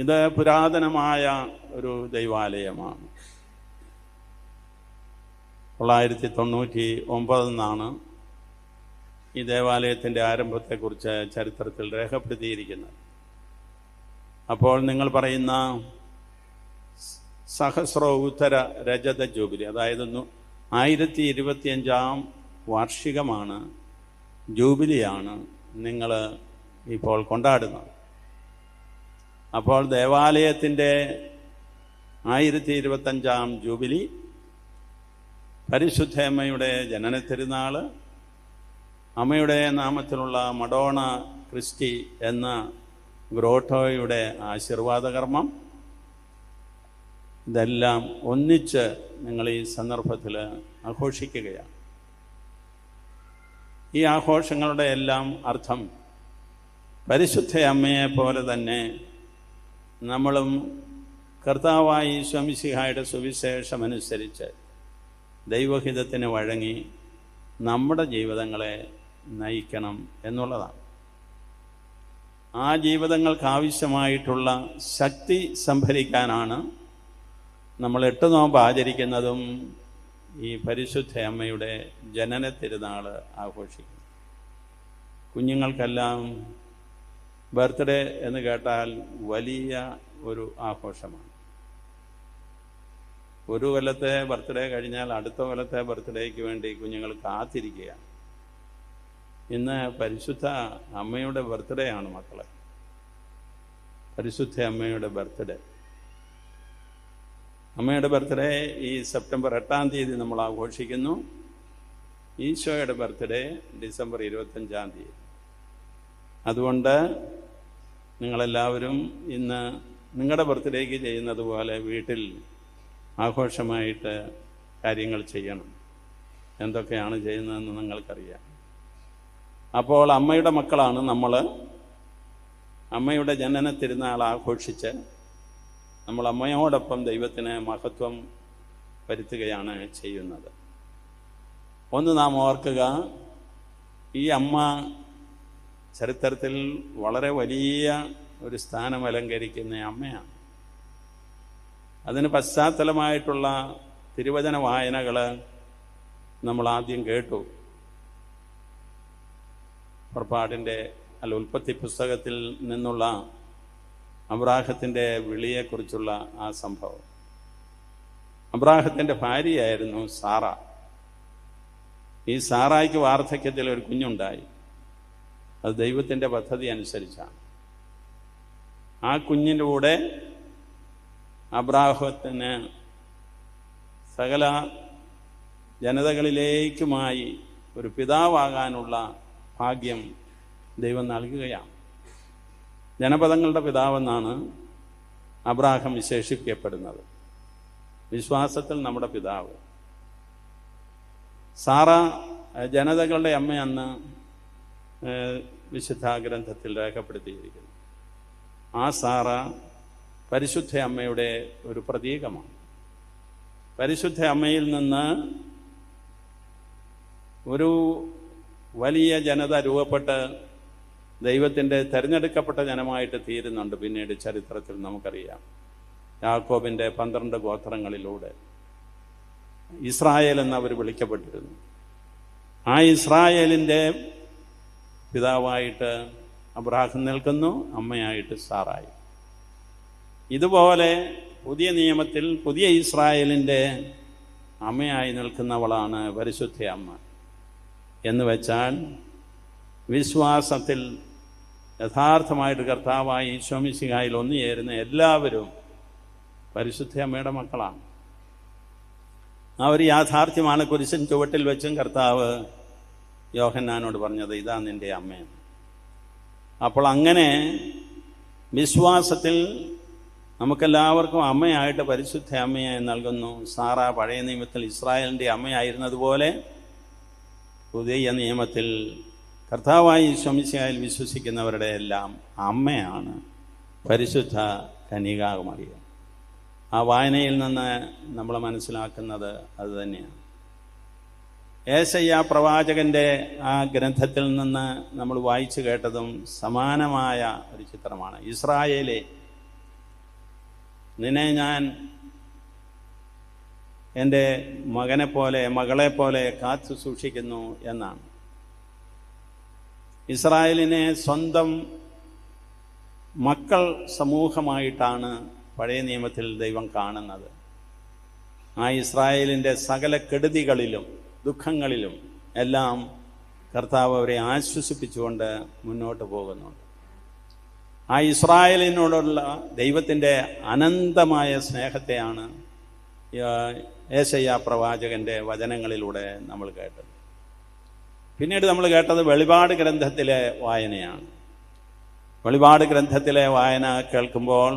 ഇത് പുരാതനമായ ഒരു ദൈവാലയമാണ്. തൊള്ളായിരത്തി തൊണ്ണൂറ്റി ഒമ്പതെന്നാണ് ഈ ദേവാലയത്തിന്റെ ആരംഭത്തെക്കുറിച്ച് ചരിത്രത്തിൽ രേഖപ്പെടുത്തിയിരിക്കുന്നത്. അപ്പോൾ നിങ്ങൾ പറയുന്ന സഹസ്ര ഉത്തര രജത ജൂബിലി അതായത് ആയിരത്തി ഇരുപത്തിയഞ്ചാം വാർഷികമാണ് ജൂബിലിയാണ് നിങ്ങൾ ഇപ്പോൾ കൊണ്ടാടുന്നത്. അപ്പോൾ ദേവാലയത്തിന്റെ ആയിരത്തി ഇരുപത്തഞ്ചാം ജൂബിലി പരിശുദ്ധ അമ്മയുടെ ജനന തിരുനാൾ അമ്മയുടെ നാമത്തിലുള്ള മഡോണ ക്രിസ്റ്റി എന്ന ഗ്രോട്ടോയുടെ ആശീർവാദകർമ്മം ഇതെല്ലാം ഒന്നിച്ച് നിങ്ങൾ ഈ സന്ദർഭത്തിൽ ആഘോഷിക്കുകയാണ്. ഈ ആഘോഷങ്ങളുടെ എല്ലാം അർത്ഥം പരിശുദ്ധ അമ്മയെ പോലെ തന്നെ നമ്മളും കർത്താവായി സ്വമിസിഹായുടെ സുവിശേഷമനുസരിച്ച് ദൈവഹിതത്തിന് വഴങ്ങി നമ്മുടെ ജീവിതങ്ങളെ നയിക്കണം എന്നുള്ളതാണ്. ആ ജീവിതങ്ങൾക്കാവശ്യമായിട്ടുള്ള ശക്തി സംഭരിക്കാനാണ് നമ്മൾ എട്ട് നോമ്പ് ആചരിക്കുന്നതും ഈ പരിശുദ്ധ അമ്മയുടെ ജനന തിരുനാൾ ആഘോഷിക്കുന്നത്. കുഞ്ഞുങ്ങൾക്കെല്ലാം ബർത്ത്ഡേ എന്ന് കേട്ടാൽ വലിയ ഒരു ആഘോഷമാണ്. ഒരു കൊല്ലത്തെ ബർത്ത്ഡേ കഴിഞ്ഞാൽ അടുത്ത കൊല്ലത്തെ ബർത്ത്ഡേക്ക് വേണ്ടി കുഞ്ഞുങ്ങൾ കാത്തിരിക്കുകയാണ്. ഇന്ന് പരിശുദ്ധ അമ്മയുടെ ബർത്ത്ഡേ ആണ് മക്കളെ. പരിശുദ്ധ അമ്മയുടെ ബർത്ത്ഡേ. അമ്മയുടെ ബർത്ത്ഡേ ഈ സെപ്റ്റംബർ എട്ടാം തീയതി നമ്മൾ ആഘോഷിക്കുന്നു. ഈശോയുടെ ബർത്ത്ഡേ ഡിസംബർ ഇരുപത്തഞ്ചാം തീയതി. അതുകൊണ്ട് നിങ്ങളെല്ലാവരും ഇന്ന് നിങ്ങളുടെ ബർത്ത്ഡേക്ക് ചെയ്യുന്നത് പോലെ വീട്ടിൽ ആഘോഷമായിട്ട് കാര്യങ്ങൾ ചെയ്യണം. എന്തൊക്കെയാണ് ചെയ്യുന്നതെന്ന് നിങ്ങൾക്കറിയാം. അപ്പോൾ അമ്മയുടെ മക്കളാണ് നമ്മൾ അമ്മയുടെ ജനന തിരുനാൾ ആഘോഷിച്ച് നമ്മൾ അമ്മയോടൊപ്പം ദൈവത്തിന് മഹത്വം വരുത്തുകയാണ് ചെയ്യുന്നത്. ഒന്ന് നാം ഓർക്കുക ഈ അമ്മ ചരിത്രത്തിൽ വളരെ വലിയ ഒരു സ്ഥാനം അലങ്കരിക്കുന്ന അമ്മയാണ്. അതിന് പശ്ചാത്തലമായിട്ടുള്ള തിരുവചന വായനകൾ നമ്മൾ ആദ്യം കേട്ടു. പുറപ്പാടിന്റെ അല്ല ഉൽപ്പത്തി പുസ്തകത്തിൽ നിന്നുള്ള അബ്രാഹത്തിന്റെ വിളിയെക്കുറിച്ചുള്ള ആ സംഭവം. അബ്രാഹത്തിന്റെ ഭാര്യയായിരുന്നു സാറ. ഈ സാറായിക്ക് വാർദ്ധക്യത്തിൽ ഒരു കുഞ്ഞുണ്ടായി. അത് ദൈവത്തിന്റെ പദ്ധതി അനുസരിച്ചാണ്. ആ കുഞ്ഞിന്റെ കൂടെ അബ്രാഹത്തിന് സകല ജനതകളിലേക്കുമായി ഒരു പിതാവാകാനുള്ള ഭാഗ്യം ദൈവം നൽകുകയാണ്. ജനപദങ്ങളുടെ പിതാവെന്നാണ് അബ്രാഹം വിശേഷിപ്പിക്കപ്പെടുന്നത്. വിശ്വാസത്തിൽ നമ്മുടെ പിതാവ്. സാറ ജനതകളുടെ അമ്മയെന്ന് വിശുദ്ധ ഗ്രന്ഥത്തിൽ രേഖപ്പെടുത്തിയിരിക്കുന്നു. ആ സാറ പരിശുദ്ധ അമ്മയുടെ ഒരു പ്രതീകമാണ്. പരിശുദ്ധ അമ്മയിൽ നിന്ന് ഒരു വലിയ ജനത രൂപപ്പെട്ട് ദൈവത്തിന്റെ തിരഞ്ഞെടുക്കപ്പെട്ട ജനമായിട്ട് തീരുന്നുണ്ട്. പിന്നീട് ചരിത്രത്തിൽ നമുക്കറിയാം. യാക്കോബിന്റെ പന്ത്രണ്ട് ഗോത്രങ്ങളിലൂടെ ഇസ്രായേൽ എന്ന് അവർ വിളിക്കപ്പെട്ടിരുന്നു. ആ ഇസ്രായേലിന്റെ പിതാവായിട്ട് അബ്രാഹം നിൽക്കുന്നു അമ്മയായിട്ട് സാറായി. ഇതുപോലെ പുതിയ നിയമത്തിൽ പുതിയ ഇസ്രായേലിന്റെ അമ്മയായി നിൽക്കുന്നവളാണ് പരിശുദ്ധ അമ്മ. എന്ന് വെച്ചാൽ വിശ്വാസത്തിൽ യഥാർത്ഥമായിട്ട് കർത്താവായി ഈശോമിശിഹായിൽ ഒന്നുചേരുന്ന എല്ലാവരും പരിശുദ്ധ അമ്മയുടെ മക്കളാണ്. ആ ഒരു യാഥാർത്ഥ്യമാണ് കുരിശൻ ചുവട്ടിൽ വെച്ചും കർത്താവ് യോഹന്നാനോട് പറഞ്ഞത് ഇതാ നിന്റെ അമ്മയെന്ന് അപ്പോൾ അങ്ങനെ വിശ്വാസത്തിൽ നമുക്കെല്ലാവർക്കും അമ്മയായിട്ട് പരിശുദ്ധ അമ്മയെ നൽകുന്നു. സാറ പഴയ നിയമത്തിൽ ഇസ്രായേലിന്റെ അമ്മയായിരുന്നതുപോലെ പുതിയ നിയമത്തിൽ കർത്താവായി ശമിശയായിൽ വിശ്വസിക്കുന്നവരുടെ എല്ലാം അമ്മയാണ് പരിശുദ്ധ കനികാകുമറിയ. ആ വായനയിൽ നിന്ന് നമ്മൾ മനസ്സിലാക്കുന്നത് അത് തന്നെയാണ്. ഏശയ്യ പ്രവാചകന്റെ ആ ഗ്രന്ഥത്തിൽ നിന്ന് നമ്മൾ വായിച്ചു കേട്ടതും സമാനമായ ഒരു ചിത്രമാണ്. ഇസ്രായേലെ നിന്നെ ഞാൻ എന്റെ മകനെ പോലെ മകളെ പോലെ കാത്തു സൂക്ഷിക്കുന്നു എന്നാണ്. ഇസ്രായേലിനെ സ്വന്തം മക്കൾ സമൂഹമായിട്ടാണ് പഴയ നിയമത്തിൽ ദൈവം കാണുന്നത്. ആ ഇസ്രായേലിന്റെ സകല കെടുതികളിലും ദുഃഖങ്ങളിലും എല്ലാം കർത്താവ് അവരെ ആശ്വസിപ്പിച്ചുകൊണ്ട് മുന്നോട്ട് പോകുന്നുണ്ട്. ആ ഇസ്രായേലിനോടുള്ള ദൈവത്തിന്റെ അനന്തമായ സ്നേഹത്തെയാണ് ഏശയ്യ പ്രവാചകന്റെ വചനങ്ങളിലൂടെ നമ്മൾ കേട്ടത്. പിന്നീട് നമ്മൾ കേട്ടത് വെളിപാട് ഗ്രന്ഥത്തിലെ വായനയാണ്. വെളിപാട് ഗ്രന്ഥത്തിലെ വായന കേൾക്കുമ്പോൾ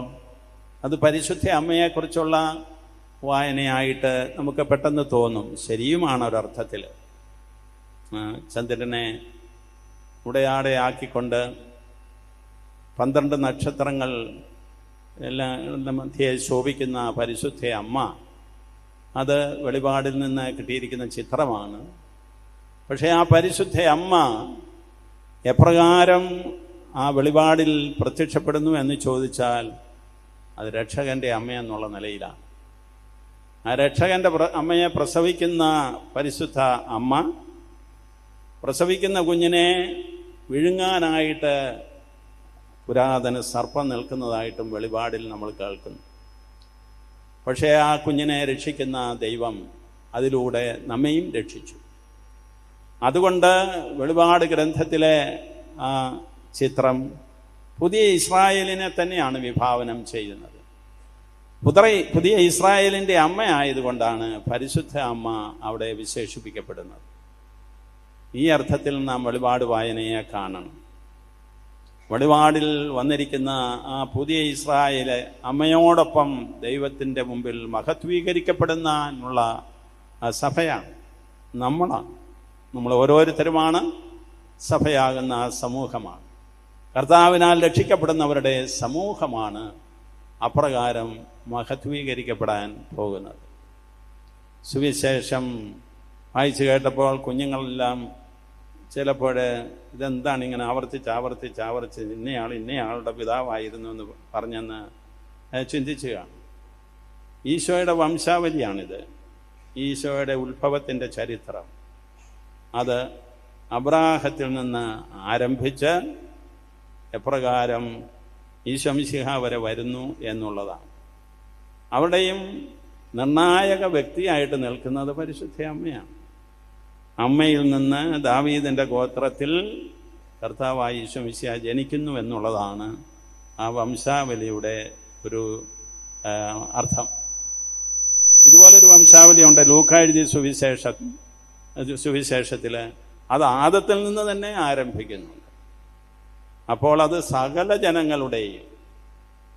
അത് പരിശുദ്ധ അമ്മയെക്കുറിച്ചുള്ള വായനയായിട്ട് നമുക്ക് പെട്ടെന്ന് തോന്നും. ശരിയുമാണ് ഒരർത്ഥത്തിൽ ചന്ദ്രനെ ഉടയാടയാക്കിക്കൊണ്ട് പന്ത്രണ്ട് നക്ഷത്രങ്ങൾ എല്ലാം മധ്യേ ശോഭിക്കുന്ന പരിശുദ്ധ അമ്മ അത് വെളിപാടിൽ നിന്ന് കിട്ടിയിരിക്കുന്ന ചിത്രമാണ്. പക്ഷേ ആ പരിശുദ്ധ അമ്മ എപ്രകാരം ആ വെളിപാടിൽ പ്രത്യക്ഷപ്പെടുന്നു എന്ന് ചോദിച്ചാൽ അത് രക്ഷകന്റെ അമ്മയെന്നുള്ള നിലയിലാണ്. ആ രക്ഷകന്റെ അമ്മയെ പ്രസവിക്കുന്ന പരിശുദ്ധ അമ്മ പ്രസവിക്കുന്ന കുഞ്ഞിനെ വിഴുങ്ങാനായിട്ട് പുരാതന സർപ്പം നിൽക്കുന്നതായിട്ടും വെളിപാടിൽ നമ്മൾ കേൾക്കുന്നു. പക്ഷേ ആ കുഞ്ഞിനെ രക്ഷിക്കുന്ന ദൈവം അതിലൂടെ നമ്മയും രക്ഷിച്ചു. അതുകൊണ്ട് വെളിപാട് ഗ്രന്ഥത്തിലെ ആ ചിത്രം പുതിയ ഇസ്രായേലിനെ തന്നെയാണ് വിഭാവനം ചെയ്യുന്നത്. പുതിയ പുതിയ ഇസ്രായേലിന്റെ അമ്മ ആയതുകൊണ്ടാണ് പരിശുദ്ധ അമ്മ അവിടെ വിശേഷിപ്പിക്കപ്പെടുന്നത്. ഈ അർത്ഥത്തിൽ നാം വെളിപാട് വായനയെ കാണണം. വെളിപാടിൽ വന്നിരിക്കുന്ന ആ പുതിയ ഇസ്രായേലെ അമ്മയോടൊപ്പം ദൈവത്തിന്റെ മുമ്പിൽ മഹത്വീകരിക്കപ്പെടുന്നുള്ള സഭയാണ് നമ്മളാണ്. നമ്മൾ ഓരോരുത്തരുമാണ് സഭയാകുന്ന സമൂഹമാണ്. കർത്താവിനാൽ രക്ഷിക്കപ്പെടുന്നവരുടെ സമൂഹമാണ് അപ്രകാരം മഹത്വീകരിക്കപ്പെടാൻ പോകുന്നത്. സുവിശേഷം വായിച്ചു കേട്ടപ്പോൾ കുഞ്ഞുങ്ങളെല്ലാം ചിലപ്പോൾ ഇതെന്താണ് ഇങ്ങനെ ആവർത്തിച്ച് ആവർത്തിച്ച് ആവർത്തിച്ച് ഇന്നയാൾ ഇന്നയാളുടെ പിതാവായിരുന്നു എന്ന് പറഞ്ഞെന്ന് ചിന്തിച്ചു കാണും. ഈശോയുടെ വംശാവലിയാണിത്. ഈശോയുടെ ഉത്ഭവത്തിന്റെ ചരിത്രം. അത് അബ്രാഹത്തിൽ നിന്ന് ആരംഭിച്ച് എപ്രകാരം ഈശംസിഹ വരെ വരുന്നു എന്നുള്ളതാണ്. അവിടെയും നിർണായക വ്യക്തിയായിട്ട് നിൽക്കുന്നത് പരിശുദ്ധ അമ്മയാണ്. അമ്മയിൽ നിന്ന് ദാവീദിന്റെ ഗോത്രത്തിൽ കർത്താവായ ഈശ്വമിശ ജനിക്കുന്നു എന്നുള്ളതാണ് ആ വംശാവലിയുടെ ഒരു അർത്ഥം. ഇതുപോലൊരു വംശാവലി ഉണ്ട്. ലൂക്കാഴുതി സുവിശേഷ സുവിശേഷത്തിൽ അത് ആദത്തിൽ നിന്ന് തന്നെ ആരംഭിക്കുന്നുണ്ട്. അപ്പോൾ അത് സകല ജനങ്ങളുടെയും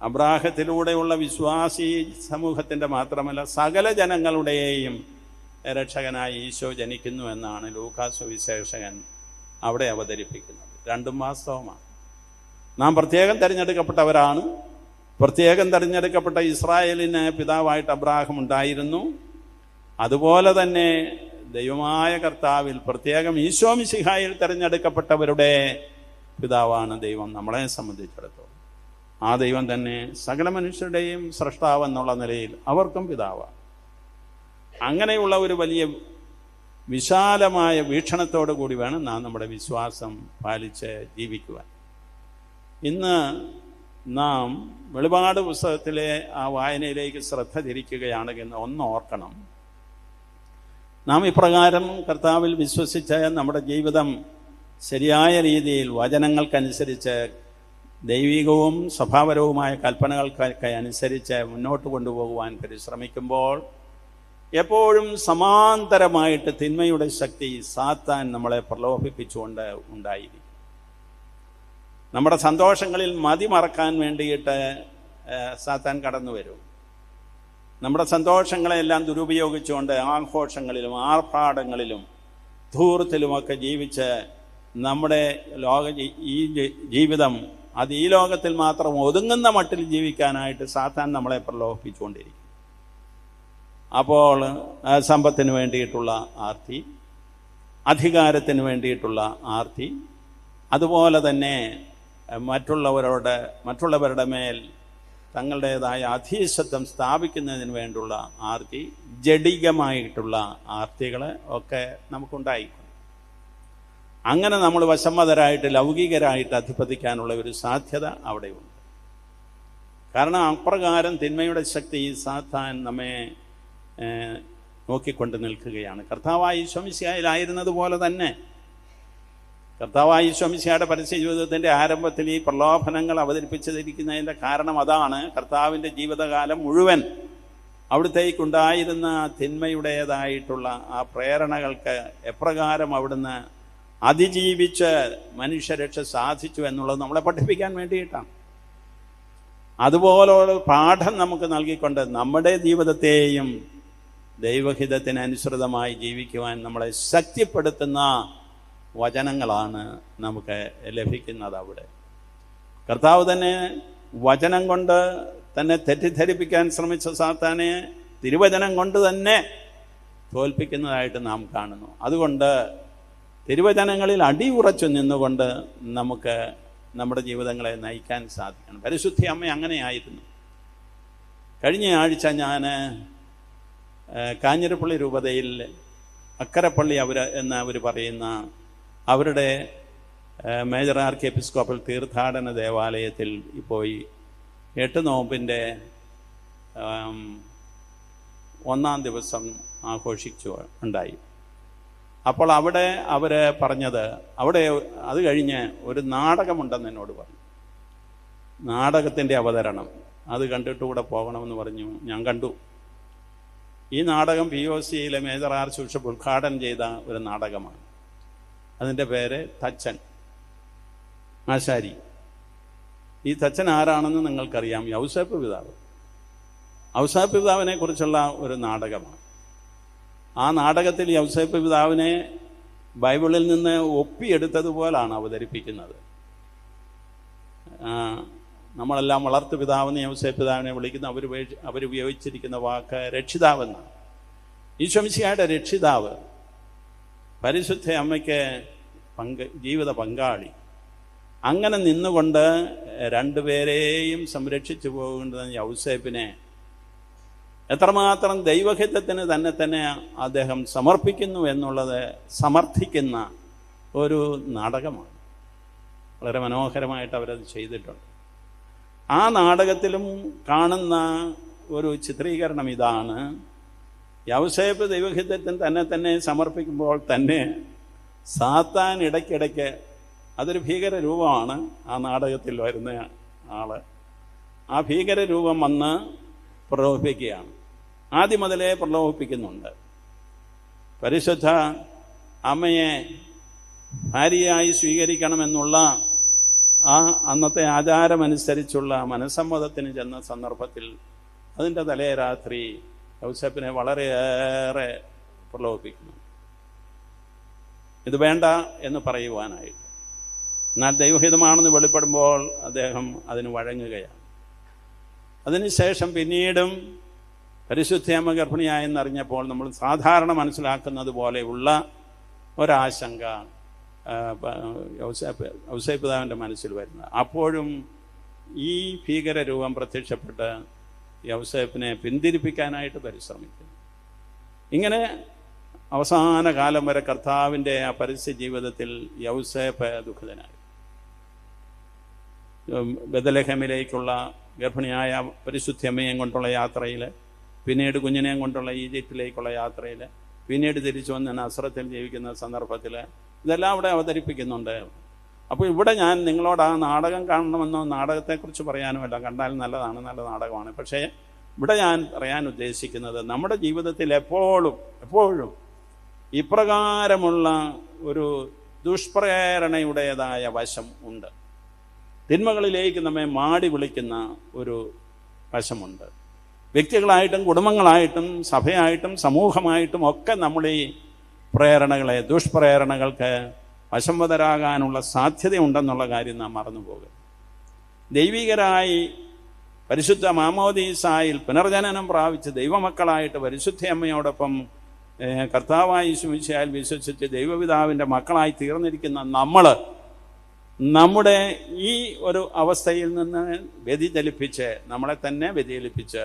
അബ്രാഹത്തിലൂടെയുള്ള വിശ്വാസി സമൂഹത്തിന്റെ മാത്രമല്ല സകല ജനങ്ങളുടെയും രക്ഷകനായി ഈശോ ജനിക്കുന്നു എന്നാണ് ലൂക്കാസ് വിശേഷകൻ അവിടെ അവതരിപ്പിക്കുന്നത്. രണ്ടും വാസ്തവമാണ്. നാം പ്രത്യേകം തിരഞ്ഞെടുക്കപ്പെട്ടവരാണ്. പ്രത്യേകം തിരഞ്ഞെടുക്കപ്പെട്ട ഇസ്രായേലിന് പിതാവായിട്ട് അബ്രാഹം ഉണ്ടായിരുന്നു. അതുപോലെ തന്നെ ദൈവമായ കർത്താവിൽ പ്രത്യേകം ഈശോ മിശിഹായിൽ തിരഞ്ഞെടുക്കപ്പെട്ടവരുടെ പിതാവാണ് ദൈവം നമ്മളെ സംബന്ധിച്ചിടത്തോളം. ആ ദൈവം തന്നെ സകല മനുഷ്യരുടെയും സൃഷ്ടാവ് എന്നുള്ള നിലയിൽ അവർക്കും പിതാവാണ് അങ്ങനെയുള്ള ഒരു വലിയ വിശാലമായ വീക്ഷണത്തോടു കൂടി വേണം നാം നമ്മുടെ വിശ്വാസം പാലിച്ച് ജീവിക്കുവാൻ. ഇന്ന് നാം വെളിപാട് പുസ്തകത്തിലെ ആ വായനയിലേക്ക് ശ്രദ്ധ തിരിക്കുകയാണെങ്കിൽ ഒന്ന് ഓർക്കണം. നാം ഇപ്രകാരം കർത്താവിൽ വിശ്വസിച്ച് നമ്മുടെ ജീവിതം ശരിയായ രീതിയിൽ വചനങ്ങൾക്കനുസരിച്ച് ദൈവികവും സ്വഭാവരവുമായ കൽപ്പനകൾക്ക് അനുസരിച്ച് മുന്നോട്ട് കൊണ്ടുപോകുവാൻ പരിശ്രമിക്കുമ്പോൾ എപ്പോഴും സമാന്തരമായിട്ട് തിന്മയുടെ ശക്തി സാത്താൻ നമ്മളെ പ്രലോഭിപ്പിച്ചുകൊണ്ട് ഉണ്ടായിരിക്കും. നമ്മുടെ സന്തോഷങ്ങളിൽ മതി മറക്കാൻ വേണ്ടിയിട്ട് സാത്താൻ കടന്നു വരും. നമ്മുടെ സന്തോഷങ്ങളെല്ലാം ദുരുപയോഗിച്ചുകൊണ്ട് ആഘോഷങ്ങളിലും ആർഭാടങ്ങളിലും ധൂർത്തിലുമൊക്കെ ജീവിച്ച് നമ്മുടെ ലോക ഈ ജീവിതം അത് ഈ ലോകത്തിൽ മാത്രം ഒതുങ്ങുന്ന മട്ടിൽ ജീവിക്കാനായിട്ട് സാത്താൻ നമ്മളെ പ്രലോഭിപ്പിച്ചുകൊണ്ടിരിക്കും. അപ്പോൾ സമ്പത്തിന് വേണ്ടിയിട്ടുള്ള ആർത്തി അധികാരത്തിന് വേണ്ടിയിട്ടുള്ള ആർത്തി അതുപോലെ തന്നെ മറ്റുള്ളവരോട് മറ്റുള്ളവരുടെ മേൽ തങ്ങളുടേതായ അധീശത്വം സ്ഥാപിക്കുന്നതിന് വേണ്ടുള്ള ആർത്തി ജഡികമായിട്ടുള്ള ആർത്തികൾ ഒക്കെ നമുക്കുണ്ടായിക്കും അങ്ങനെ നമ്മൾ വശമ്മതരായിട്ട് ലൗകികരായിട്ട് അധിപതിക്കാനുള്ള ഒരു സാധ്യത അവിടെയുണ്ട്. കാരണം അപ്രകാരം തിന്മയുടെ ശക്തി സാത്താൻ നമ്മെ നോക്കിക്കൊണ്ട് നിൽക്കുകയാണ്. കർത്താവായി ഈശ്വമിശിയായിലായിരുന്നത് പോലെ തന്നെ. കർത്താവായി ഈശ്വമിശിയുടെ പരസ്യ ജീവിതത്തിന്റെ ആരംഭത്തിൽ ഈ പ്രലോഭനങ്ങൾ അവതരിപ്പിച്ചിരിക്കുന്നതിന്റെ കാരണം അതാണ് കർത്താവിന്റെ ജീവിതകാലം മുഴുവൻ അവിടുത്തേക്കുണ്ടായിരുന്ന തിന്മയുടേതായിട്ടുള്ള ആ പ്രേരണകൾക്ക് എപ്രകാരം അവിടുന്ന് അതിജീവിച്ച് മനുഷ്യരക്ഷ സാധിച്ചു എന്നുള്ളത് നമ്മളെ പഠിപ്പിക്കാൻ വേണ്ടിയിട്ടാണ്. അതുപോലുള്ള പാഠം നമുക്ക് നൽകിക്കൊണ്ട് നമ്മുടെ ജീവിതത്തെയും ദൈവഹിതത്തിനനുസൃതമായി ജീവിക്കുവാൻ നമ്മളെ ശക്തിപ്പെടുത്തുന്ന വചനങ്ങളാണ് നമുക്ക് ലഭിക്കുന്നത് അവിടെ. കർത്താവ് തന്നെ വചനം കൊണ്ട് തന്നെ തെറ്റിദ്ധരിപ്പിക്കാൻ ശ്രമിച്ച സാത്താനെ തിരുവചനം കൊണ്ട് തന്നെ തോൽപ്പിക്കുന്നതായിട്ട് നാം കാണുന്നു. അതുകൊണ്ട് തിരുവചനങ്ങളിൽ അടിയുറച്ചു നിന്നുകൊണ്ട് നമുക്ക് നമ്മുടെ ജീവിതങ്ങളെ നയിക്കാൻ സാധിക്കണം. പരിശുദ്ധി അമ്മ അങ്ങനെയായിരുന്നു കഴിഞ്ഞ ആഴ്ച ഞാൻ കാഞ്ഞിരപ്പള്ളി രൂപതയിൽ അക്കരപ്പള്ളി അവർ എന്ന് അവർ പറയുന്ന അവരുടെ മേജർ ആർക്കി എപ്പിസ്കോപ്പൽ തീർത്ഥാടന ദേവാലയത്തിൽ പോയി എട്ട് നോമ്പിന്റെ ഒന്നാം ദിവസം ആഘോഷിച്ചു ഉണ്ടായി. അപ്പോൾ അവിടെ അവർ പറഞ്ഞത് അവിടെ അത് കഴിഞ്ഞ് ഒരു നാടകമുണ്ടെന്ന് എന്നോട് പറഞ്ഞു. നാടകത്തിന്റെ അവതരണം. അത് കണ്ടിട്ട് കൂടെ പോകണമെന്ന് പറഞ്ഞു. ഞാൻ കണ്ടു. ഈ നാടകം പി ഒ സിയിലെ മേജർ ആർ ബിഷപ്പ് ഉദ്ഘാടനം ചെയ്ത ഒരു നാടകമാണ്. അതിന്റെ പേര് തച്ചൻ. ആശാരി. ഈ തച്ചൻ ആരാണെന്ന് നിങ്ങൾക്കറിയാം. ഔസാപ്പ് പിതാവ്. ഔസാപ്പ് പിതാവിനെ കുറിച്ചുള്ള ഒരു നാടകമാണ്. ആ നാടകത്തിൽ യൗസേപ്പ് പിതാവിനെ ബൈബിളിൽ നിന്ന് ഒപ്പിയെടുത്തതുപോലാണ് അവതരിപ്പിക്കുന്നത്. നമ്മളെല്ലാം വളർത്തു പിതാവെന്ന് യൗസേപ്പ് പിതാവിനെ വിളിക്കുന്ന അവർ അവരുപയോഗിച്ചിരിക്കുന്ന വാക്ക് രക്ഷിതാവെന്നാണ്. ഈശ്വംശിയായുടെ രക്ഷിതാവ് പരിശുദ്ധ അമ്മയ്ക്ക് പങ്ക് ജീവിത പങ്കാളി. അങ്ങനെ നിന്നുകൊണ്ട് രണ്ടുപേരെയും സംരക്ഷിച്ചു പോകേണ്ടതെന്ന് യൗസേപ്പിനെ എത്രമാത്രം ദൈവഹിതത്തിന് തന്നെ തന്നെ അദ്ദേഹം സമർപ്പിക്കുന്നു എന്നുള്ളത് സമർത്ഥിക്കുന്ന ഒരു നാടകമാണ്. വളരെ മനോഹരമായിട്ട് അവരത് ചെയ്തിട്ടുണ്ട്. ആ നാടകത്തിലും കാണുന്ന ഒരു ചിത്രീകരണം ഇതാണ്. യവസേപ്പ് ദൈവഹിതത്തിന് തന്നെ തന്നെ സമർപ്പിക്കുമ്പോൾ തന്നെ സാത്താൻ ഇടയ്ക്കിടയ്ക്ക് അതൊരു ഭീകര രൂപമാണ്. ആ നാടകത്തിൽ വരുന്ന ആൾ ആ ഭീകര രൂപം വന്ന് പ്രലോഭിപ്പിക്കുകയാണ്. ആദ്യം മുതലേ പ്രലോഭിപ്പിക്കുന്നുണ്ട്. പരിശുദ്ധ അമ്മയെ ഭാര്യയായി സ്വീകരിക്കണമെന്നുള്ള ആ അന്നത്തെ ആചാരമനുസരിച്ചുള്ള മനസ്സമ്മതത്തിന് ചെന്ന സന്ദർഭത്തിൽ അതിന്റെ തലേ രാത്രി യൗസഫിനെ വളരെയേറെ പ്രലോഭിപ്പിക്കുന്നു. ഇത് വേണ്ട എന്ന് പറയുവാനായിട്ട്. എന്നാൽ ദൈവഹിതമാണെന്ന് വെളിപ്പെടുമ്പോൾ അദ്ദേഹം അതിന് വഴങ്ങുകയാണ്. അതിനുശേഷം പിന്നീടും പരിശുദ്ധയമ്മ ഗർഭിണിയായെന്നറിഞ്ഞപ്പോൾ നമ്മൾ സാധാരണ മനസ്സിലാക്കുന്നത് പോലെയുള്ള ഒരാശങ്ക പ- മനസ്സിൽ വരുന്നത്. അപ്പോഴും ഈ ഭീകരരൂപം പ്രത്യക്ഷപ്പെട്ട് യൗസേപ്പിനെ പിന്തിരിപ്പിക്കാനായിട്ട് പരിശ്രമിക്കുന്നു. ഇങ്ങനെ അവസാന കാലം വരെ കർത്താവിന്റെ ആ പരസ്യ ജീവിതത്തിൽ യൗസേപ്പ് ദുഃഖിതനായി. ബദലഹമിലേക്കുള്ള ഗർഭിണിയായ പരിശുദ്ധ അമ്മയും കൊണ്ടുള്ള യാത്രയിൽ പിന്നീട് കുഞ്ഞിനെയും കൊണ്ടുള്ള ഈജിപ്തിലേക്കുള്ള യാത്രയിൽ പിന്നീട് തിരിച്ചു വന്ന് നസ്രത്തിൽ ജീവിക്കുന്ന സന്ദർഭത്തിൽ ഇതെല്ലാം അവിടെ അവതരിപ്പിക്കുന്നുണ്ട്. അപ്പോൾ ഇവിടെ ഞാൻ നിങ്ങളോട് ആ നാടകം കാണണമെന്നോ നാടകത്തെക്കുറിച്ച് പറയാനുമല്ല കണ്ടാൽ നല്ലതാണ് നല്ല നാടകമാണ്. പക്ഷേ ഇവിടെ ഞാൻ പറയാൻ ഉദ്ദേശിക്കുന്നത് നമ്മുടെ ജീവിതത്തിൽ എപ്പോഴും എപ്പോഴും ഇപ്രകാരമുള്ള ഒരു ദുഷ്പ്രേരണയുടേതായ വശം ഉണ്ട്. തിന്മകളിലേക്ക് നമ്മെ മാടി വിളിക്കുന്ന ഒരു വശമുണ്ട്. വ്യക്തികളായിട്ടും കുടുംബങ്ങളായിട്ടും സഭയായിട്ടും സമൂഹമായിട്ടും ഒക്കെ നമ്മൾ ഈ പ്രേരണകളെ ദുഷ്പ്രേരണകൾക്ക് വശംവതരാകാനുള്ള സാധ്യതയുണ്ടെന്നുള്ള കാര്യം നാം മറന്നുപോകുക ദൈവികരായി പരിശുദ്ധ മാമോദീസായിൽ പുനർജനനം പ്രാപിച്ച് ദൈവമക്കളായിട്ട് പരിശുദ്ധ അമ്മയോടൊപ്പം കർത്താവായി ശുമിച്ചയാൽ വിശ്വസിച്ച് ദൈവപിതാവിന്റെ മക്കളായി തീർന്നിരിക്കുന്ന നമ്മൾ നമ്മുടെ ഈ ഒരു അവസ്ഥയിൽ നിന്ന് വ്യതിചലിപ്പിച്ച് നമ്മളെ തന്നെ വ്യതിചലിപ്പിച്ച്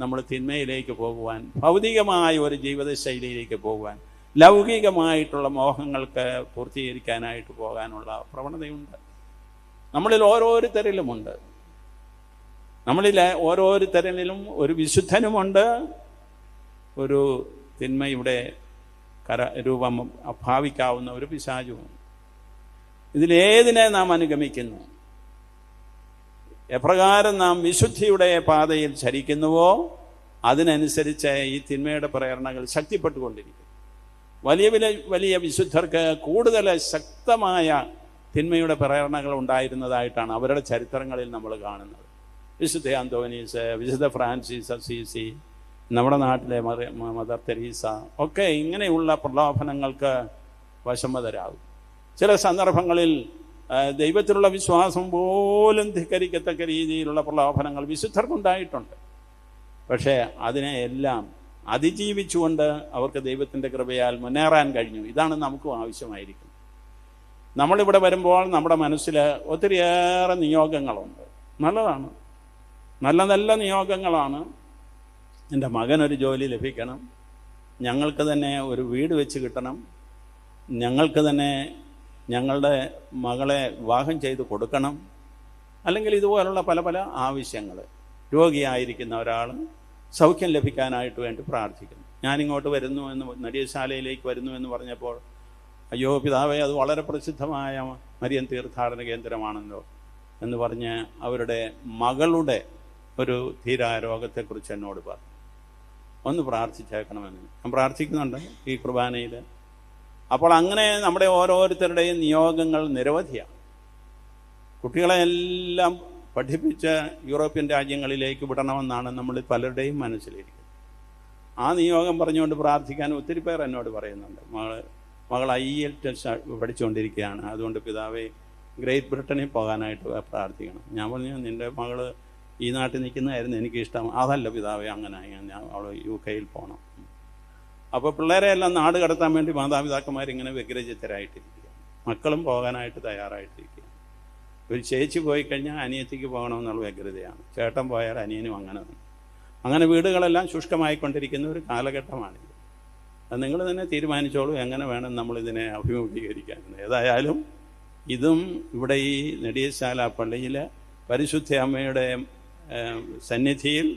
നമ്മൾ തിന്മയിലേക്ക് പോകുവാൻ ഭൗതികമായ ഒരു ജീവിതശൈലിയിലേക്ക് പോകുവാൻ ലൗകികമായിട്ടുള്ള മോഹങ്ങൾക്ക് പൂർത്തീകരിക്കാനായിട്ട് പോകാനുള്ള പ്രവണതയുണ്ട്. നമ്മളിൽ ഓരോരുത്തരിലുമുണ്ട്. നമ്മളിൽ ഓരോരുത്തരിലും ഒരു വിശുദ്ധനുമുണ്ട്. ഒരു തിന്മയുടെ കര രൂപം ഭാവിക്കാവുന്ന ഒരു പിശാചുമുണ്ട് ഇതിലേതിനെ നാം അനുഗമിക്കുന്നു? എപ്രകാരം നാം വിശുദ്ധിയുടെ പാതയിൽ ചരിക്കുന്നുവോ അതിനനുസരിച്ച് ഈ തിന്മയുടെ പ്രേരണകൾ ശക്തിപ്പെട്ടുകൊണ്ടിരിക്കും വലിയ വില വലിയ വിശുദ്ധർക്ക് കൂടുതൽ ശക്തമായ തിന്മയുടെ പ്രേരണകൾ ഉണ്ടായിരുന്നതായിട്ടാണ് അവരുടെ ചരിത്രങ്ങളിൽ നമ്മൾ കാണുന്നത്. വിശുദ്ധ അന്തോനീസ് വിശുദ്ധ ഫ്രാൻസിസ് അസീസി നമ്മുടെ നാട്ടിലെ മദർ തെരീസ ഒക്കെ ഇങ്ങനെയുള്ള പ്രലോഭനങ്ങൾക്ക് വശമതരാകും ചില സന്ദർഭങ്ങളിൽ ദൈവത്തിലുള്ള വിശ്വാസം പോലും ധിക്കരിക്കത്തക്ക രീതിയിലുള്ള പ്രലോഭനങ്ങൾ വിശുദ്ധർക്കുണ്ടായിട്ടുണ്ട്. പക്ഷേ അതിനെ എല്ലാം അതിജീവിച്ചുകൊണ്ട് അവർക്ക് ദൈവത്തിന്റെ കൃപയാൽ മുന്നേറാൻ കഴിഞ്ഞു. ഇതാണ് നമുക്കും ആവശ്യമായിരിക്കുന്നത്. നമ്മളിവിടെ വരുമ്പോൾ നമ്മുടെ മനസ്സിൽ ഒത്തിരിയേറെ നിയോഗങ്ങളുണ്ട്. നല്ലതാണ്. നല്ല നല്ല നിയോഗങ്ങളാണ്. എന്റെ മകനൊരു ജോലി ലഭിക്കണം. ഞങ്ങൾക്ക് തന്നെ ഒരു വീട് വെച്ച് കിട്ടണം. ഞങ്ങൾക്ക് തന്നെ ഞങ്ങളുടെ മകളെ വിവാഹം ചെയ്ത് കൊടുക്കണം. അല്ലെങ്കിൽ ഇതുപോലുള്ള പല പല ആവശ്യങ്ങൾ. രോഗിയായിരിക്കുന്ന ഒരാൾ സൗഖ്യം ലഭിക്കാനായിട്ട് വേണ്ടി പ്രാർത്ഥിക്കുന്നു. ഞാനിങ്ങോട്ട് വരുന്നു എന്ന് നടിയശാലയിലേക്ക് വരുന്നു എന്ന് പറഞ്ഞപ്പോൾ അയ്യോ പിതാവേ അത് വളരെ പ്രസിദ്ധമായ മരിയൻ തീർത്ഥാടന കേന്ദ്രമാണല്ലോ എന്ന് പറഞ്ഞ് അവരുടെ മകളുടെ ഒരു ധീരാരോഗത്തെക്കുറിച്ച് എന്നോട് പറഞ്ഞു. ഒന്ന് പ്രാർത്ഥിച്ചേക്കണമെന്ന്. ഞാൻ പ്രാർത്ഥിക്കുന്നുണ്ട് ഈ കുർബാനയിൽ. അപ്പോൾ അങ്ങനെ നമ്മുടെ ഓരോരുത്തരുടെയും നിയോഗങ്ങൾ നിരവധിയാണ്. കുട്ടികളെ എല്ലാം പഠിപ്പിച്ച് യൂറോപ്യൻ രാജ്യങ്ങളിലേക്ക് വിടണമെന്നാണ് നമ്മൾ പലരുടെയും മനസ്സിലിരിക്കുന്നത്. ആ നിയോഗം പറഞ്ഞുകൊണ്ട് പ്രാർത്ഥിക്കാൻ ഒത്തിരി പേർ എന്നോട് പറയുന്നുണ്ട്. മകൾ മകൾ ഐ എൽ ടെസ്റ്റ് പഠിച്ചുകൊണ്ടിരിക്കുകയാണ്. അതുകൊണ്ട് പിതാവെ ഗ്രേറ്റ് ബ്രിട്ടനിൽ പോകാനായിട്ട് പ്രാർത്ഥിക്കണം. ഞാൻ പറഞ്ഞു നിന്റെ മകൾ ഈ നാട്ടിൽ നിൽക്കുന്നതായിരുന്നു എനിക്കിഷ്ടം. അതല്ല പിതാവെ അങ്ങനെ ഞാൻ അവൾ യു കെയിൽ പോകണം അപ്പോൾ പിള്ളേരെ എല്ലാം നാട് കടത്താൻ വേണ്ടി മാതാപിതാക്കന്മാരിങ്ങനെ വ്യഗ്രചിത്തരായിട്ടിരിക്കുക മക്കളും പോകാനായിട്ട് തയ്യാറായിട്ടിരിക്കുക ഒരു ചേച്ചി പോയി കഴിഞ്ഞാൽ അനിയത്തിക്ക് പോകണമെന്നുള്ള വ്യഗ്രതയാണ്. ചേട്ടൻ പോയാൽ അനിയനും അങ്ങനെ അങ്ങനെ വീടുകളെല്ലാം ശുഷ്കമായിക്കൊണ്ടിരിക്കുന്ന ഒരു കാലഘട്ടമാണിത്. അത് നിങ്ങൾ തന്നെ തീരുമാനിച്ചോളൂ എങ്ങനെ വേണം നമ്മൾ ഇതിനെ അഭിമുഖീകരിക്കാൻ ഏതായാലും ഇതും ഇവിടെ ഈ നെടിയശാല പള്ളിയിൽ പരിശുദ്ധ അമ്മയുടെ സന്നിധിയിൽ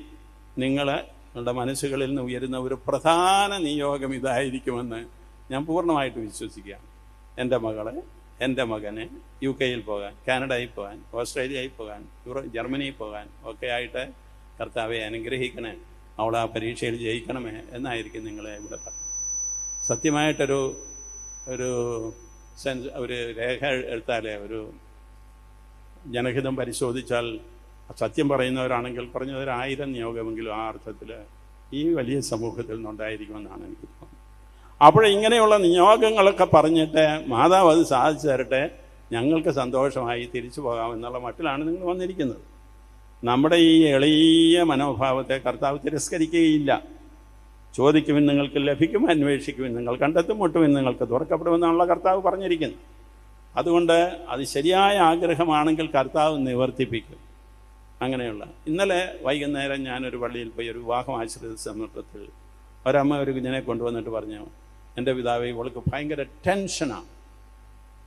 നിങ്ങൾ നിങ്ങളുടെ മനസ്സുകളിൽ നിന്ന് ഉയരുന്ന ഒരു പ്രധാന നിയോഗം ഇതായിരിക്കുമെന്ന് ഞാൻ പൂർണമായിട്ട് വിശ്വസിക്കുകയാണ്. എന്റെ മകളെ എന്റെ മകനെ യു കെയിൽ പോകാൻ കാനഡയിൽ പോകാൻ ഓസ്ട്രേലിയയിൽ പോകാൻ യൂറോ ജർമ്മനിയിൽ പോകാൻ ഒക്കെ ആയിട്ട് കർത്താവെ അനുഗ്രഹിക്കണേ അവൾ ആ പരീക്ഷയിൽ ജയിക്കണമേ എന്നായിരിക്കും നിങ്ങളെ ഇവിടെ പറഞ്ഞത് സത്യമായിട്ടൊരു ഒരു സെൻസ് ഒരു രേഖ എടുത്താലേ ഒരു ജനഹിതം പരിശോധിച്ചാൽ സത്യം പറയുന്നവരാണെങ്കിൽ പറഞ്ഞ ഒരു ആയിരം നിയോഗമെങ്കിലും ആ അർത്ഥത്തിൽ ഈ വലിയ സമൂഹത്തിൽ നിന്നുണ്ടായിരിക്കുമെന്നാണ് എനിക്ക് തോന്നുന്നത്. അപ്പോൾ ഇങ്ങനെയുള്ള നിയോഗങ്ങളൊക്കെ പറഞ്ഞിട്ട് മാതാവ് അത് സാധിച്ചു തരട്ടെ ഞങ്ങൾക്ക് സന്തോഷമായി തിരിച്ചു പോകാമെന്നുള്ള മട്ടിലാണ് നിങ്ങൾ വന്നിരിക്കുന്നത്. നമ്മുടെ ഈ എളിയ മനോഭാവത്തെ കർത്താവ് തിരസ്കരിക്കുകയില്ല. ചോദിക്കുമെന്ന് നിങ്ങൾക്ക് ലഭിക്കും അന്വേഷിക്കുമെന്ന് നിങ്ങൾ കണ്ടെത്തും മുട്ടുമെന്ന് നിങ്ങൾക്ക് തുറക്കപ്പെടുമെന്നാണല്ലോ കർത്താവ് പറഞ്ഞിരിക്കുന്നത്. അതുകൊണ്ട് അത് ശരിയായ ആഗ്രഹമാണെങ്കിൽ കർത്താവ് നിവർത്തിപ്പിക്കും. അങ്ങനെയുള്ള. ഇന്നലെ വൈകുന്നേരം ഞാനൊരു പള്ളിയിൽ പോയി ഒരു വിവാഹം ആശ്രിത സമർപ്പത്തിൽ ഒരമ്മ ഒരു കുഞ്ഞിനെ കൊണ്ടുവന്നിട്ട് പറഞ്ഞു എന്റെ പിതാവ് ഇവൾക്ക് ഭയങ്കര ടെൻഷനാണ്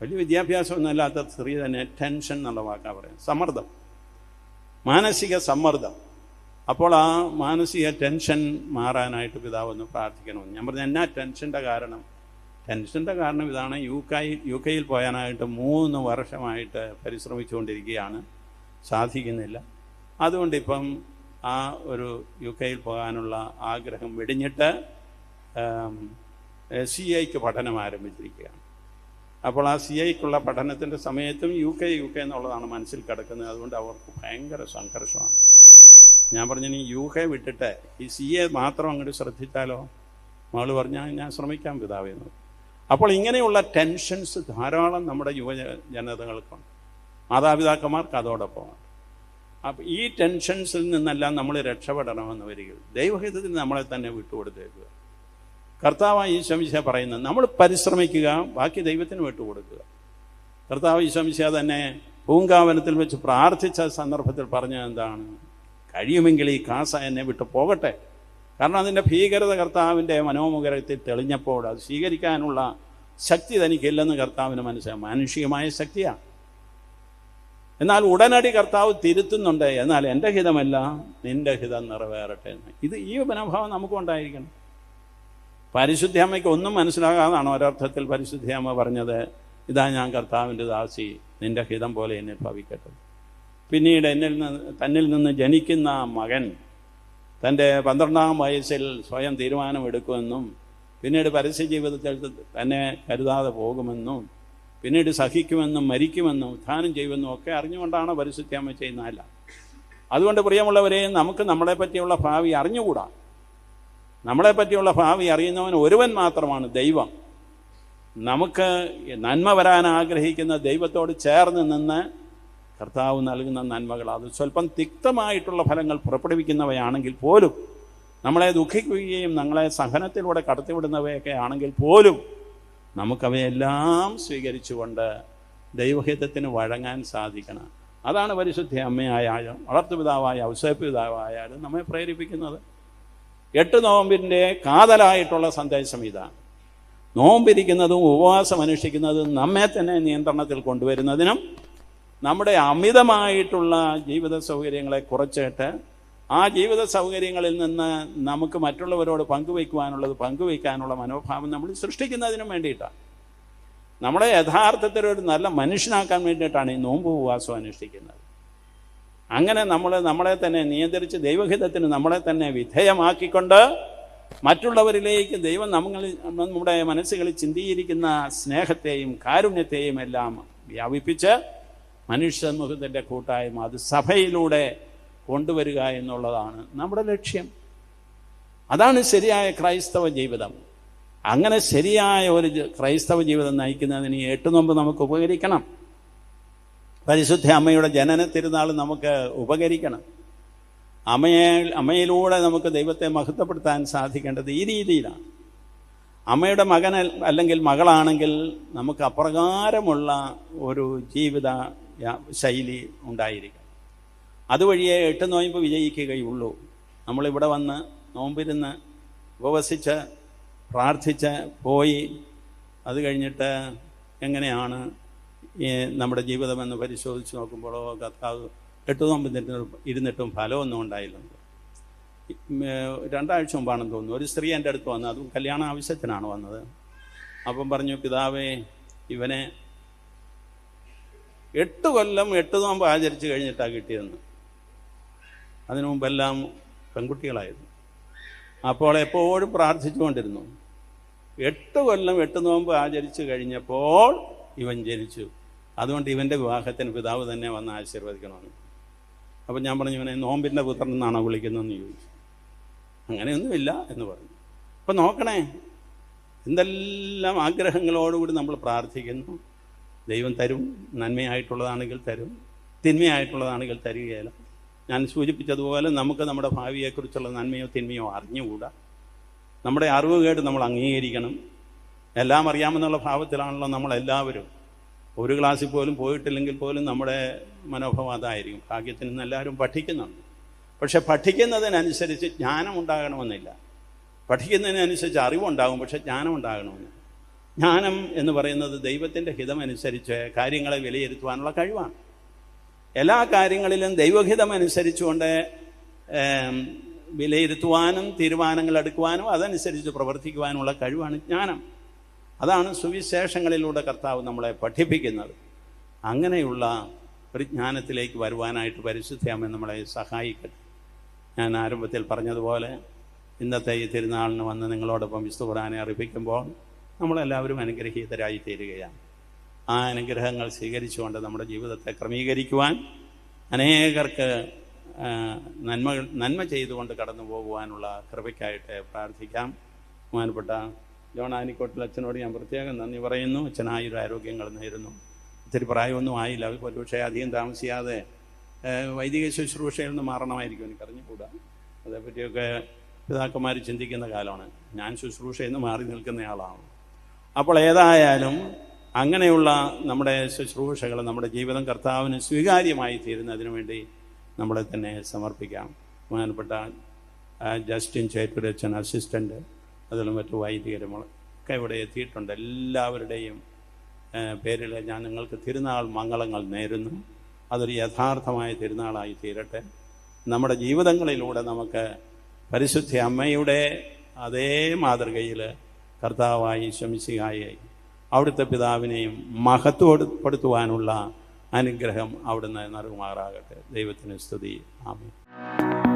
വലിയ വിദ്യാഭ്യാസമൊന്നുമില്ലാത്ത സ്ത്രീ തന്നെ ടെൻഷൻ എന്നുള്ള വാക്കാണ് പറയാം സമ്മർദ്ദം. മാനസിക സമ്മർദ്ദം. അപ്പോൾ ആ മാനസിക ടെൻഷൻ മാറാനായിട്ട് പിതാവ് ഒന്ന് പ്രാർത്ഥിക്കണമെന്ന്. ഞാൻ പറഞ്ഞു എന്നാ ടെൻഷന്റെ കാരണം? ടെൻഷന്റെ കാരണം ഇതാണ് യു കെ യു കെയിൽ പോകാനായിട്ട് മൂന്ന് വർഷമായിട്ട് പരിശ്രമിച്ചുകൊണ്ടിരിക്കുകയാണ്. സാധിക്കുന്നില്ല. അതുകൊണ്ട് ഇപ്പം ആ ഒരു യു കെയിൽ പോകാനുള്ള ആഗ്രഹം വെടിഞ്ഞിട്ട് സി ഐക്ക് പഠനം ആരംഭിച്ചിരിക്കുകയാണ്. അപ്പോൾ ആ സി ഐക്കുള്ള പഠനത്തിന്റെ സമയത്തും യു കെ യു കെ എന്നുള്ളതാണ് മനസ്സിൽ കിടക്കുന്നത്. അതുകൊണ്ട് അവർക്ക് ഭയങ്കര സംഘർഷമാണ്. ഞാൻ പറഞ്ഞു നീ യു കെ വിട്ടിട്ട് ഈ സി എ മാത്രം അങ്ങോട്ട് ശ്രദ്ധിച്ചാലോ? മകൾ പറഞ്ഞാൽ ഞാൻ ശ്രമിക്കാം പിതാവെന്ന് അപ്പോൾ ഇങ്ങനെയുള്ള ടെൻഷൻസ് ധാരാളം നമ്മുടെ യുവജനതകൾക്കുണ്ട് മാതാപിതാക്കന്മാർക്ക് അതോടൊപ്പമാണ്. അപ്പം ഈ ടെൻഷൻസിൽ നിന്നെല്ലാം നമ്മൾ രക്ഷപ്പെടണമെന്ന് വരിക. ദൈവഹിതത്തിൽ നമ്മളെ തന്നെ വിട്ടുകൊടുത്തേക്കുക. കർത്താവ് ഈ ശമിശ പറയുന്നത് നമ്മൾ പരിശ്രമിക്കുക ബാക്കി ദൈവത്തിന് വിട്ടുകൊടുക്കുക. കർത്താവ് ഈശോമിശ തന്നെ പൂങ്കാവനത്തിൽ വെച്ച് പ്രാർത്ഥിച്ച സന്ദർഭത്തിൽ പറഞ്ഞത് എന്താണ്? കഴിയുമെങ്കിൽ ഈ കാസ എന്നെ വിട്ടു പോകട്ടെ. കാരണം അതിന്റെ ഭീകരത കർത്താവിന്റെ മനോമുഖരത്തിൽ തെളിഞ്ഞപ്പോൾ അത് സ്വീകരിക്കാനുള്ള ശക്തി തനിക്കില്ലെന്ന് കർത്താവിന് മനസ്സിലായി. മാനുഷികമായ ശക്തിയാണ്. എന്നാൽ ഉടനടി കർത്താവ് തിരുത്തുന്നുണ്ട്. എന്നാൽ എന്റെ ഹിതമല്ല നിന്റെ ഹിതം നിറവേറട്ടെ ഇത് ഈ മനോഭാവം നമുക്കും ഉണ്ടായിരിക്കണം. പരിശുദ്ധി അമ്മയ്ക്ക് ഒന്നും മനസ്സിലാകാതാണ് ഒരർത്ഥത്തിൽ പരിശുദ്ധി അമ്മ പറഞ്ഞത് ഇതാ ഞാൻ കർത്താവിന്റെ ദാസി നിന്റെ ഹിതം പോലെ എന്നെ ഭവിക്കട്ടെ. പിന്നീട് എന്നിൽ നിന്ന് തന്നിൽ നിന്ന് ജനിക്കുന്ന മകൻ തന്റെ പന്ത്രണ്ടാം വയസ്സിൽ സ്വയം തീരുമാനമെടുക്കുമെന്നും പിന്നീട് പരസ്യ ജീവിതത്തിൽ തന്നെ കരുതാതെ പോകുമെന്നും പിന്നീട് സഹിക്കുമെന്നും മരിക്കുമെന്നും ഉത്ഥാനം ചെയ്യുമെന്നും ഒക്കെ അറിഞ്ഞുകൊണ്ടാണ് പരിശുദ്ധിയമ്മ ചെയ്യുന്നതല്ല. അതുകൊണ്ട് പ്രിയമുള്ളവരെ നമുക്ക് നമ്മളെ പറ്റിയുള്ള ഭാവി അറിഞ്ഞുകൂടാ. നമ്മളെ പറ്റിയുള്ള ഭാവി അറിയുന്നവൻ ഒരുവൻ മാത്രമാണ് ദൈവം. നമുക്ക് നന്മ വരാൻ ആഗ്രഹിക്കുന്ന ദൈവത്തോട് ചേർന്ന് നിന്ന് കർത്താവ് നൽകുന്ന നന്മകൾ അത് സ്വല്പം തിക്തമായിട്ടുള്ള ഫലങ്ങൾ പുറപ്പെടുവിക്കുന്നവയാണെങ്കിൽ പോലും നമ്മളെ ദുഃഖിക്കുകയും നമ്മളെ സഹനത്തിലൂടെ കടത്തിവിടുന്നവയൊക്കെ ആണെങ്കിൽ പോലും നമുക്കവയെല്ലാം സ്വീകരിച്ചുകൊണ്ട് ദൈവഹിതത്തിന് വഴങ്ങാൻ സാധിക്കണം. അതാണ് പരിശുദ്ധ അമ്മയായാലും വളർത്തുപിതാവായ ഔസേപ്പിതാവായാലും നമ്മെ പ്രേരിപ്പിക്കുന്നത്. എട്ട് നോമ്പിന്റെ കാതലായിട്ടുള്ള സന്ദേശം ഇതാണ്. നോമ്പിരിക്കുന്നതും ഉപവാസം അനുഷ്ഠിക്കുന്നതും നമ്മെ തന്നെ നിയന്ത്രണത്തിൽ കൊണ്ടുവരുന്നതിനും നമ്മുടെ അമിതമായിട്ടുള്ള ജീവിത സൗകര്യങ്ങളെ കുറച്ചിട്ട് ആ ജീവിത സൗകര്യങ്ങളിൽ നിന്ന് നമുക്ക് മറ്റുള്ളവരോട് പങ്കുവയ്ക്കുവാനുള്ളത് പങ്കുവയ്ക്കാനുള്ള മനോഭാവം നമ്മൾ സൃഷ്ടിക്കുന്നതിനും വേണ്ടിയിട്ടാണ്. നമ്മളെ യഥാർത്ഥത്തിൽ ഒരു നല്ല മനുഷ്യനാക്കാൻ വേണ്ടിയിട്ടാണ് ഈ നോമ്പ് ഉപവാസം അനുഷ്ഠിക്കുന്നത്. അങ്ങനെ നമ്മൾ നമ്മളെ തന്നെ നിയന്ത്രിച്ച് ദൈവഹിതത്തിന് നമ്മളെ തന്നെ വിധേയമാക്കിക്കൊണ്ട് മറ്റുള്ളവരിലേക്ക് ദൈവം നമ്മൾ നമ്മുടെ മനസ്സുകളിൽ ചിന്തിയിരിക്കുന്ന സ്നേഹത്തെയും കാരുണ്യത്തെയും എല്ലാം വ്യാപിപ്പിച്ച് മനുഷ്യ സമൂഹത്തിന്റെ കൂട്ടായ്മ അത് സഭയിലൂടെ കൊണ്ടുവരിക എന്നുള്ളതാണ് നമ്മുടെ ലക്ഷ്യം. അതാണ് ശരിയായ ക്രൈസ്തവ ജീവിതം. അങ്ങനെ ശരിയായ ഒരു ക്രൈസ്തവ ജീവിതം നയിക്കുന്നതിന് ഈ എട്ട് നോമ്പ് നമുക്ക് ഉപകരിക്കണം. പരിശുദ്ധ അമ്മയുടെ ജനന തിരുനാൾ നമുക്ക് ഉപകരിക്കണം. അമ്മയെ അമ്മയിലൂടെ നമുക്ക് ദൈവത്തെ മഹത്വപ്പെടുത്താൻ സാധിക്കേണ്ടത് ഈ രീതിയിലാണ്. അമ്മയുടെ മകൻ അല്ലെങ്കിൽ മകളാണെങ്കിൽ നമുക്ക് അപ്രകാരമുള്ള ഒരു ജീവിത ശൈലി ഉണ്ടായിരിക്കണം. അതുവഴിയേ എട്ട് നോയമ്പ് വിജയിക്കുകയുള്ളൂ. നമ്മളിവിടെ വന്ന് നോമ്പിരുന്ന് ഉപവസിച്ച് പ്രാർത്ഥിച്ച് പോയി. അത് കഴിഞ്ഞിട്ട് എങ്ങനെയാണ് ഈ നമ്മുടെ ജീവിതമെന്ന് പരിശോധിച്ച് നോക്കുമ്പോഴോ കർത്താവ് എട്ട് നോമ്പ് ഇരുന്നിട്ടും ഫലമൊന്നും ഉണ്ടായില്ല. രണ്ടാഴ്ച മുമ്പാണെന്ന് തോന്നുന്നു. ഒരു സ്ത്രീ എന്റെ അടുത്ത് വന്നു അതും കല്യാണ ആവശ്യത്തിനാണ് വന്നത്. അപ്പം പറഞ്ഞു പിതാവേ ഇവനെ എട്ട് കൊല്ലം എട്ട് നോമ്പ് ആചരിച്ച് കഴിഞ്ഞിട്ടാണ് കിട്ടിയതെന്ന്. അതിനു മുമ്പെല്ലാം പെൺകുട്ടികളായിരുന്നു. അപ്പോൾ എപ്പോഴും പ്രാർത്ഥിച്ചുകൊണ്ടിരുന്നു. എട്ട് കൊല്ലം എട്ട് നോമ്പ് ആചരിച്ചു കഴിഞ്ഞപ്പോൾ ഇവൻ ജനിച്ചു. അതുകൊണ്ട് ഇവന്റെ വിവാഹത്തിന് പിതാവ് തന്നെ വന്ന് ആശീർവദിക്കണമെന്ന്. അപ്പം ഞാൻ പറഞ്ഞു ഇവനെ നോമ്പിന്റെ പുത്രൻ എന്നാണോ വിളിക്കുന്നതെന്ന് ചോദിച്ചു. അങ്ങനെയൊന്നുമില്ല എന്ന് പറഞ്ഞു. അപ്പം നോക്കണേ എന്തെല്ലാം ആഗ്രഹങ്ങളോടുകൂടി നമ്മൾ പ്രാർത്ഥിക്കുന്നു? ദൈവം തരും നന്മയായിട്ടുള്ളതാണെങ്കിൽ തരും തിന്മയായിട്ടുള്ളതാണെങ്കിൽ തരികയില്ല. ഞാൻ സൂചിപ്പിച്ചതുപോലെ നമുക്ക് നമ്മുടെ ഭാവിയെക്കുറിച്ചുള്ള നന്മയോ തിന്മയോ അറിഞ്ഞുകൂടാ. നമ്മുടെ അറിവ് കേട്ട് നമ്മൾ അംഗീകരിക്കണം. എല്ലാം അറിയാമെന്നുള്ള ഭാവത്തിലാണല്ലോ നമ്മളെല്ലാവരും. ഒരു ക്ലാസ്സിൽ പോലും പോയിട്ടില്ലെങ്കിൽ പോലും നമ്മുടെ മനോഭാവം അതായിരിക്കും. ഭാഗ്യത്തിന് നിന്ന് എല്ലാവരും പഠിക്കുന്നുണ്ട്. പക്ഷെ പഠിക്കുന്നതിനനുസരിച്ച് ജ്ഞാനം ഉണ്ടാകണമെന്നില്ല. പഠിക്കുന്നതിനനുസരിച്ച് അറിവുണ്ടാകും പക്ഷെ ജ്ഞാനം ഉണ്ടാകണമെന്നില്ല. ജ്ഞാനം എന്ന് പറയുന്നത് ദൈവത്തിന്റെ ഹിതമനുസരിച്ച് കാര്യങ്ങളെ വിലയിരുത്തുവാനുള്ള കഴിവാണ്. എല്ലാ കാര്യങ്ങളിലും ദൈവഹിതം അനുസരിച്ചുകൊണ്ട് വിലയിരുത്തുവാനും തീരുമാനങ്ങൾ എടുക്കുവാനും അതനുസരിച്ച് പ്രവർത്തിക്കുവാനുമുള്ള കഴിവാണ് ജ്ഞാനം. അതാണ് സുവിശേഷങ്ങളിലൂടെ കർത്താവ് നമ്മളെ പഠിപ്പിക്കുന്നത്. അങ്ങനെയുള്ള ഒരു ജ്ഞാനത്തിലേക്ക് വരുവാനായിട്ട് പരിശുദ്ധയാമൻ നമ്മളെ സഹായിക്കട്ടെ. ഞാൻ ആരംഭത്തിൽ പറഞ്ഞതുപോലെ ഇന്നത്തെ ഈ തിരുനാളിന് വന്ന് നിങ്ങളോടൊപ്പം വിസ്തുപുറാനെ അറിയിക്കുമ്പോൾ നമ്മളെല്ലാവരും അനുഗ്രഹീതരായി തീരുകയാണ്. ആ അനുഗ്രഹങ്ങൾ സ്വീകരിച്ചുകൊണ്ട് നമ്മുടെ ജീവിതത്തെ ക്രമീകരിക്കുവാൻ അനേകർക്ക് നന്മ നന്മ ചെയ്തുകൊണ്ട് കടന്നു പോകുവാനുള്ള കൃപയ്ക്കായിട്ട് പ്രാർത്ഥിക്കാം. ബഹുമാനപ്പെട്ട ജോൺ ആനിക്കോട്ടിൽ അച്ഛനോട് ഞാൻ പ്രത്യേകം നന്ദി പറയുന്നു. അച്ഛനായൊരു ആരോഗ്യങ്ങൾ നേരുന്നു. ഒത്തിരി പ്രായമൊന്നും ആയില്ല. ഒരുപക്ഷെ അധികം താമസിയാതെ വൈദിക ശുശ്രൂഷയിൽ നിന്ന് മാറണമായിരിക്കും എനിക്ക് അറിഞ്ഞുകൂടാ. അതേപ്പറ്റിയൊക്കെ പിതാക്കന്മാർ ചിന്തിക്കുന്ന കാലമാണ്. ഞാൻ ശുശ്രൂഷയിൽ നിന്ന് മാറി നിൽക്കുന്നയാളാണ്. അപ്പോൾ ഏതായാലും അങ്ങനെയുള്ള നമ്മുടെ ശുശ്രൂഷകൾ നമ്മുടെ ജീവിതം കർത്താവിന് സ്വീകാര്യമായി തീരുന്നതിന് വേണ്ടി നമ്മളെ തന്നെ സമർപ്പിക്കാം. ബഹുമാനപ്പെട്ട ജസ്റ്റിൻ ചേറ്റുരച്ചൻ അസിസ്റ്റന്റ് അതിലും മറ്റു വൈദികരും ഒക്കെ ഇവിടെ എത്തിയിട്ടുണ്ട്. എല്ലാവരുടെയും പേരിൽ ഞാൻ നിങ്ങൾക്ക് തിരുനാൾ മംഗളങ്ങൾ നേരുന്നു. അതൊരു യഥാർത്ഥമായ തിരുനാളായി തീരട്ടെ. നമ്മുടെ ജീവിതങ്ങളിലൂടെ നമുക്ക് പരിശുദ്ധ അമ്മയുടെ അതേ മാതൃകയിൽ കർത്താവായി ശമിശിയായി അവിടുത്തെ പിതാവിനെയും മഹത്വപ്പെടുത്തുവാനുള്ള അനുഗ്രഹം അവിടുന്ന് നൽകുമാറാകട്ടെ. ദൈവത്തിന് സ്തുതി. ആമേൻ.